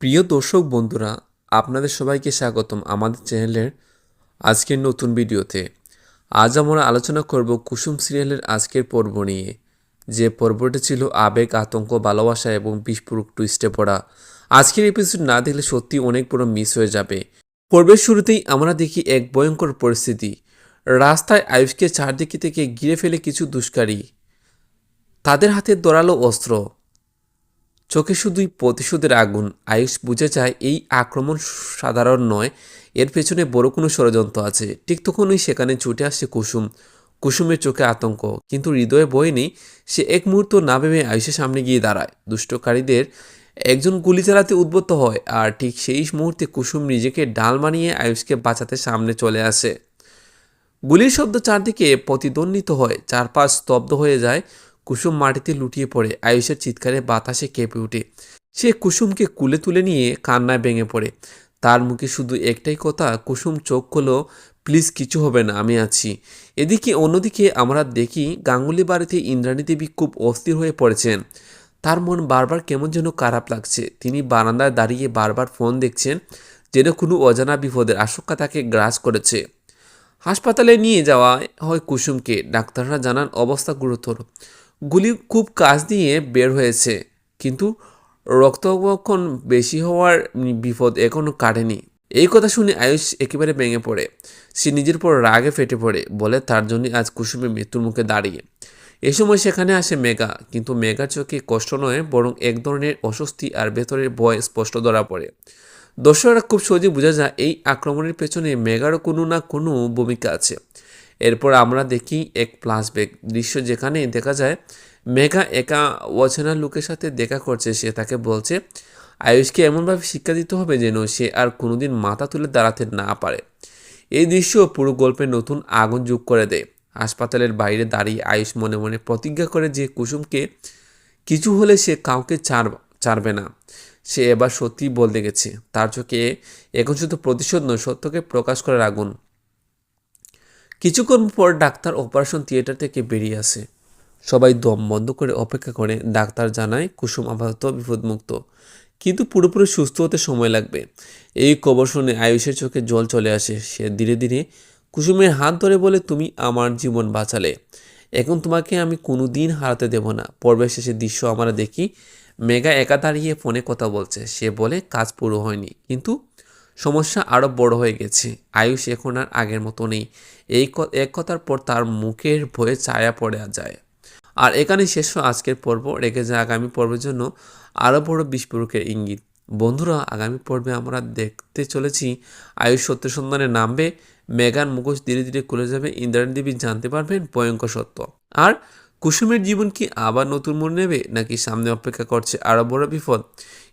প্রিয় দর্শক বন্ধুরা, আপনাদের সবাইকে স্বাগতম আমাদের চ্যানেলের আজকের নতুন ভিডিওতে। আজ আমরা আলোচনা করব কুসুম সিরিয়ালের আজকের পর্ব নিয়ে। যে পর্বটি ছিল আবেগ, আতঙ্ক, ভালোবাসা এবং বিস্ফোরক টুইস্টে পড়া। আজকের এপিসোড না দেখলে সত্যি অনেক বড় মিস হয়ে যাবে। পর্বের শুরুতেই আমরা দেখি এক ভয়ঙ্কর পরিস্থিতি। রাস্তায় আয়ুষকে চারদিকে থেকে ঘিরে ফেলে কিছু দুষ্কারী। তাদের হাতে দরালো অস্ত্র। চোখে শুধুই প্রতিশোধের আগুন। আয়ুষ বুঝে যায় এই আক্রমণ সাধারণ নয়, এর পেছনে বড় কোনো ষড়যন্ত্র আছে। ঠিক তখনই সেখানে ছুটে আসে কুসুম। কুসুমের চোখে আতঙ্ক, কিন্তু হৃদয়ে বই নেই, সে এক মুহূর্ত না ভেবে আয়ুষের সামনে গিয়ে দাঁড়ায়। দুষ্টকারীদের একজন গুলি চালাতে উদ্বুদ্ধ হয়, আর ঠিক সেই মুহূর্তে কুসুম নিজেকে ডাল মানিয়ে আয়ুষকে বাঁচাতে সামনে চলে আসে। গুলির শব্দ চারদিকে প্রতিদ্বন্দ্বিত হয়, চারপাশ স্তব্ধ হয়ে যায় কুসুম মাটিতে লুটিয়ে পড়ে। আয়ুষের চিৎকারে বাতাসে কেঁপে ওঠে। সে কুসুমকে কুলে তুলে নিয়ে কান্নায় ভেঙে পড়ে। তার মুখে শুধু একটাই কথা, কুসুম চোখ খোলো, প্লিজ কিছু হবে না, আমি আছি। এদিকে অন্যদিকে আমরা দেখি গাঙ্গুলি বাড়িতে ইন্দ্রাণী দেবী খুব অস্থির হয়ে পড়েছেন। তার মন বারবার কেমন যেন খারাপ লাগছে। তিনি বারান্দায় দাঁড়িয়ে বারবার ফোন দেখছেন, যেন কোনো অজানা বিপদের আশঙ্কা তাকে গ্রাস করেছে। হাসপাতালে নিয়ে যাওয়া হয় কুসুমকে। ডাক্তাররা জানান, অবস্থা গুরুতর। গুলি খুব কাজ দিয়ে বের হয়েছে, কিন্তু রক্তবক্ষণ বেশি হওয়ার বিপদ এখনও কাটেনি। এই কথা শুনে আয়ুষ একেবারে ভেঙে পড়ে। সে নিজের পর রাগে ফেটে পড়ে, বলে তার জন্য আজ কুসুমের মৃত্যুর মুখে দাঁড়িয়ে। এ সময় সেখানে আসে মেঘা, কিন্তু মেঘার চোখে কষ্ট নয়, বরং এক ধরনের অস্বস্তি আর ভেতরের ভয় স্পষ্ট ধরা পড়ে। দর্শকরা খুব সহজে বোঝা যায়, এই আক্রমণের পেছনে মেঘারও কোনো না কোনো ভূমিকা আছে। এরপর আমরা দেখি এক ফ্ল্যাশব্যাক দৃশ্য যেখানে দেখা যায় মেঘা একা অচেনা লোকের সাথে দেখা করছে, সে তাকে বলছে আয়ুষকে এমনভাবে শিক্ষা দিতে হবে যেন সে আর কোনোদিন মাথা তুলে দাঁড়াতে না পারে? এই দৃশ্য পুরো গল্পে নতুন আগুন যোগ করে দেয়। হাসপাতালের বাইরে দাঁড়িয়ে আয়ুষ মনে মনে প্রতিজ্ঞা করে যে কুসুমকে কিছু হলে সে কাউকে ছাড় ছাড়বে না। সে এবার সত্যি বলতে গেছে, তার চোখে এখন শুধু প্রতিশোধ নয়, সত্যকে প্রকাশ করার আগুন। কিছুক্ষণ পর ডাক্তার অপারেশন থিয়েটার থেকে বেরিয়ে আসে। সবাই দম বন্ধ করে অপেক্ষা করে, ডাক্তার জানায় কুসুম আপাতত বিপদমুক্ত। কিন্তু পুরোপুরি সুস্থ হতে সময় লাগবে। এই খবর শুনে আয়ুষের চোখে জল চলে আসে। সে ধীরে ধীরে, কুসুমের হাত ধরে বলে তুমি আমার জীবন বাঁচালে। এখন তোমাকে আমি কোনো দিন হারাতে দেব না। পর্বের শেষে দৃশ্য আমরা দেখি, মেঘা একা দাঁড়িয়ে ফোনে কথা বলছে। সে বলে, কাজ পুরো হয়নি। কিন্তু সমস্যা আরও বড় হয়ে গেছে। আয়ুষ এখন আর আগের মতো নেই। এই এক কথার পর তার মুখের ভয়ে ছায়া পড়ে যায়। আর এখানে শেষ আজকের পর্ব। রেখে যায় আগামী পর্বের জন্য আরও বড় বিস্ফোরকের ইঙ্গিত। বন্ধুরা, আগামী পর্বে আমরা দেখতে চলেছি আয়ুষ সত্য সন্ধানে নামবে। মেগান মুখোশ ধীরে ধীরে খুলে যাবে। ইন্দ্রাণী দেবী জানতে পারবেন ভয়ঙ্কর সত্য। আর কুসুমের জীবন কি আবার নতুন মোড় নেবে? নাকি সামনে অপেক্ষা করছে আরও বড় বিপদ?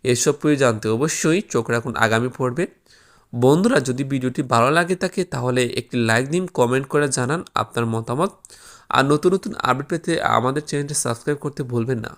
এসব জানতে অবশ্যই চোখ রাখুন আগামী পর্বে। বন্ধুরা, যদি ভিডিওটি ভালো লাগে থাকে, তাহলে একটি লাইক দিন, কমেন্ট করে জানান আপনার মতামত। আর নতুন নতুন আপডেট পেতে আমাদের চ্যানেলটি সাবস্ক্রাইব করতে ভুলবেন না।